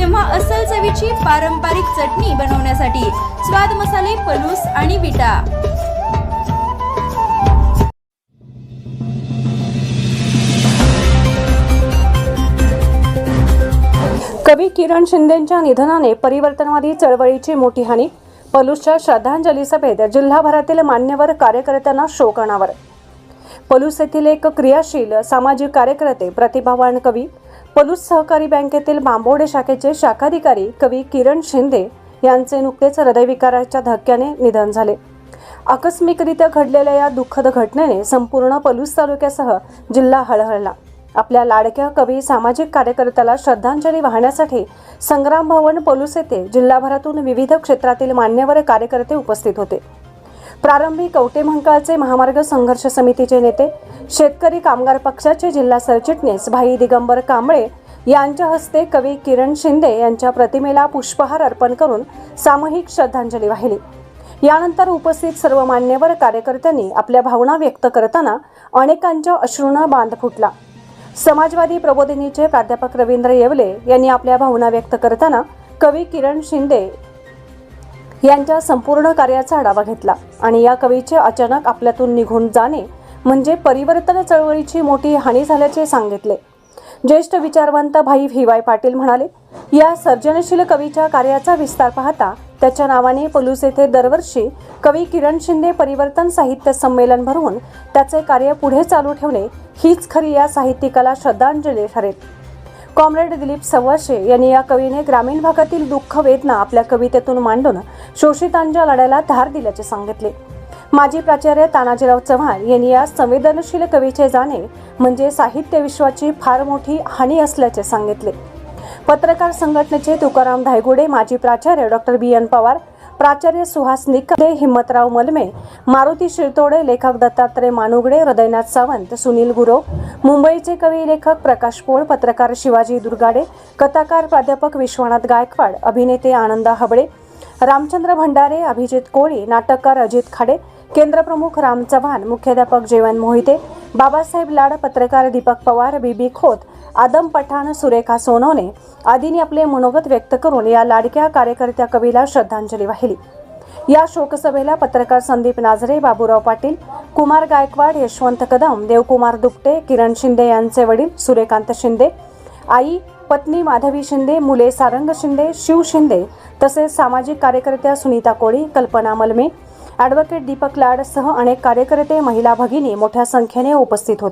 तेव्हा अस्सल चवीची पारंपरिक चटणी बनवण्यासाठी स्वाद मसाले पलूस आणि विटा. कवी किरण शिंदेंच्या निधनाने परिवर्तनवादी चळवळीची मोठी हानी पलूसच्या श्रद्धांजली सभेत जिल्हाभरातील मान्यवर कार्यकर्त्यांना शोक शोकाणावर पलूस येथील एक क्रियाशील सामाजिक कार्यकर्ते प्रतिभावान कवी पलूस सहकारी बँकेतील बांबोडे शाखेचे शाखाधिकारी कवी किरण शिंदे यांचे नुकतेच हृदयविकाराच्या धक्क्याने निधन झाले. आकस्मिकरित्या घडलेल्या या दुःखद घटनेने संपूर्ण पलूस तालुक्यासह जिल्हा हळहळला. आपल्या लाडक्या कवी सामाजिक कार्यकर्त्याला श्रद्धांजली वाहण्यासाठी संग्राम भवन पलूस येथे जिल्हाभरातून विविध क्षेत्रातील मान्यवर कार्यकर्ते उपस्थित होते. प्रारंभी कवटेमंकाळचे महामार्ग संघर्ष समितीचे नेते शेतकरी कामगार पक्षाचे जिल्हा सरचिटणीस भाई दिगंबर कांबळे यांच्या हस्ते कवी किरण शिंदे यांच्या प्रतिमेला पुष्पहार अर्पण करून सामूहिक श्रद्धांजली वाहिली. यानंतर उपस्थित सर्व मान्यवर कार्यकर्त्यांनी आपल्या भावना व्यक्त करताना अनेकांच्या अश्रून बांध फुटला. समाजवादी प्रबोधिनीचे प्राध्यापक रवींद्र येवले यांनी आपल्या भावना व्यक्त करताना कवी किरण शिंदे यांच्या संपूर्ण कार्याचा आढावा घेतला आणि या कवीचे अचानक आपल्यातून निघून जाणे म्हणजे परिवर्तन चळवळीची मोठी हानी झाल्याचे सांगितले. ज्येष्ठ विचारवंत भाई व्ही. पाटील म्हणाले या सर्जनशील कवीच्या कार्याचा विस्तार पाहता त्याच्या नावाने पलूस येथे दरवर्षी कवी किरण शिंदे परिवर्तन साहित्य संमेलन भरवून त्याचे कार्य पुढे चालू ठेवणे हीच खरी या साहित्यिकाला श्रद्धांजली ठरेल. कॉम्रेड दिलीप सवाशे यांनी या कवीने ग्रामीण भागातील दुःख वेदना आपल्या कवितेतून मांडून शोषितांच्या लढ्याला धार दिल्याचे सांगितले. माजी प्राचार्य तानाजीराव चव्हाण यांनी या संवेदनशील कवीचे जाणे म्हणजे साहित्य विश्वाची फार मोठी हानी असल्याचे सांगितले. पत्रकार संघटनेचे तुकाराम धायगुडे माजी प्राचार्य डॉक्टर बी एन पवार प्राचार्य सुहास निकले हिम्मतराव मलमे मारुती शिरतोडे लेखक दत्तात्रय मानुगडे हृदयनाथ सावंत सुनील गुरव मुंबईचे कवी लेखक प्रकाश पोळ पत्रकार शिवाजी दुर्गाडे कथाकार प्राध्यापक विश्वनाथ गायकवाड अभिनेते आनंदा हबडे रामचंद्र भंडारे अभिजित कोळी नाटककार अजित खाडे केंद्रप्रमुख राम चव्हाण मुख्याध्यापक जेवण मोहिते बाबासाहेब लाड पत्रकार दीपक पवार बीबी खोत आदम पठाण सुरेखा सोनवणे आदींनी आपले मनोगत व्यक्त करून या लाडक्या कार्यकर्त्या कवीला श्रद्धांजली वाहिली. या शोकसभेला पत्रकार संदीप नाझरे बाबूराव पाटील कुमार गायकवाड यशवंत कदम देवकुमार दुपटे किरण शिंदे यांचे वडील सूर्यकांत शिंदे आई पत्नी माधवी शिंदे मुले सारंग शिंदे शिव शिंदे तसेच सामाजिक कार्यकर्त्या सुनीता कोळी कल्पना मलमे ॲडव्होकेट दीपक लाड सह अनेक कार्यकर्ते महिला भगिनी मोठ्या संख्येने उपस्थित होते.